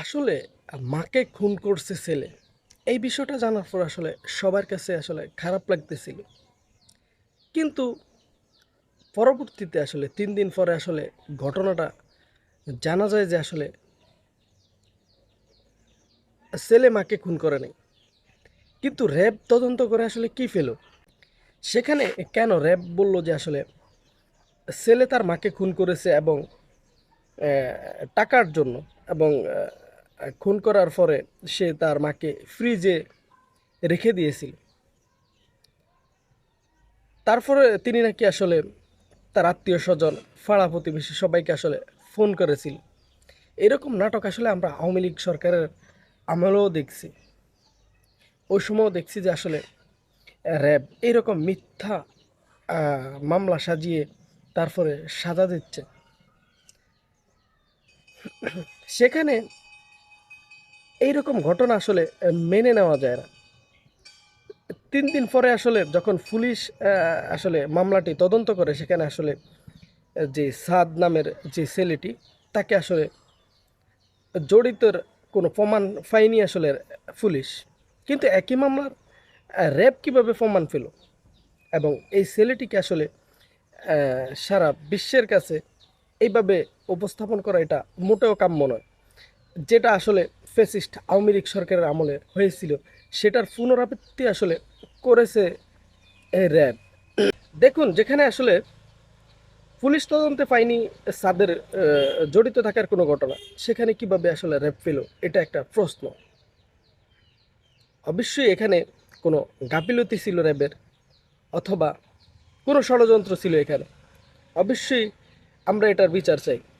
আসলে মাকে খুন করছে ছেলে, এই বিষয়টা জানার পর আসলে সবার কাছে আসলে খারাপ লাগতেছিল। কিন্তু পরবর্তীতে আসলে তিন দিন পরে আসলে ঘটনাটা জানা যায় যে আসলে ছেলে মাকে খুন করে কিন্তু র্যাব তদন্ত করে আসলে কি পেল? সেখানে কেন র্যাব বলল যে আসলে ছেলে তার মাকে খুন করেছে এবং টাকার জন্য এবং খুন করার পরে সে তার মাকে ফ্রিজে রেখে দিয়েছিল। তারপরে তিনি নাকি আসলে তার আত্মীয় স্বজন, পাড়া প্রতিবেশী সবাইকে আসলে ফোন করেছিল। এরকম নাটক আসলে আমরা আওয়ামী লীগ সরকারের আমলেও দেখছি। ওই সময়ও দেখছি যে আসলে র্যাব এইরকম মিথ্যা মামলা সাজিয়ে তারপরে সাজা দিচ্ছে। সেখানে এইরকম ঘটনা আসলে মেনে নেওয়া যায় না। তিন দিন পরে আসলে যখন পুলিশ আসলে মামলাটি তদন্ত করে, সেখানে আসলে যে সাদ নামের যে ছেলেটি, তাকে আসলে জড়িতর কোনো প্রমাণ পায়নি আসলে পুলিশ। কিন্তু একই মামলার র্যাব কীভাবে প্রমাণ পেল? এবং এই ছেলেটিকে আসলে সারা বিশ্বের কাছে এইভাবে উপস্থাপন করা এটা মোটেও কাম্য নয়। যেটা আসলে ফেসিস্ট আওয়ামী লীগ সরকারের আমলে হয়েছিল, সেটার পুনরাবৃত্তি আসলে করেছে এই র্যাব। দেখুন, যেখানে আসলে পুলিশ তদন্তে পায়নি, সাদের জড়িত থাকার কোনো ঘটনা, সেখানে কীভাবে আসলে র্যাব পেল, এটা একটা প্রশ্ন। অবশ্যই এখানে কোনো গাফিলতি ছিল র্যাবের, অথবা কোনো ষড়যন্ত্র ছিল এখানে। অবশ্যই আমরা এটার বিচার চাই।